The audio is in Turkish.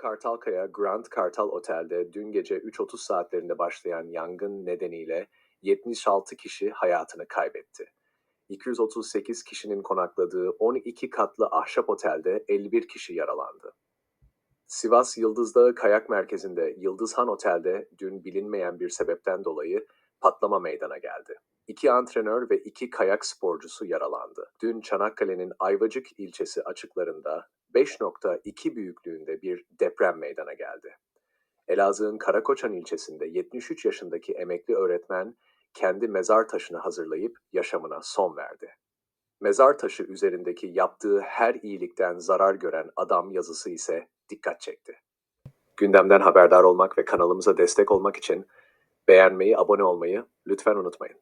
Kartalkaya Grand Kartal Otel'de dün gece 3.30 saatlerinde başlayan yangın nedeniyle 76 kişi hayatını kaybetti. 238 kişinin konakladığı 12 katlı ahşap otelde 51 kişi yaralandı. Sivas Yıldız Dağı Kayak Merkezi'nde Yıldızhan Otel'de dün bilinmeyen bir sebepten dolayı patlama meydana geldi. İki antrenör ve iki kayak sporcusu yaralandı. Dün Çanakkale'nin Ayvacık ilçesi açıklarında 5.2 büyüklüğünde bir deprem meydana geldi. Elazığ'ın Karakoçan ilçesinde 73 yaşındaki emekli öğretmen kendi mezar taşını hazırlayıp yaşamına son verdi. Mezar taşı üzerindeki yaptığı her iyilikten zarar gören adam yazısı ise dikkat çekti. Gündemden haberdar olmak ve kanalımıza destek olmak için beğenmeyi, abone olmayı lütfen unutmayın.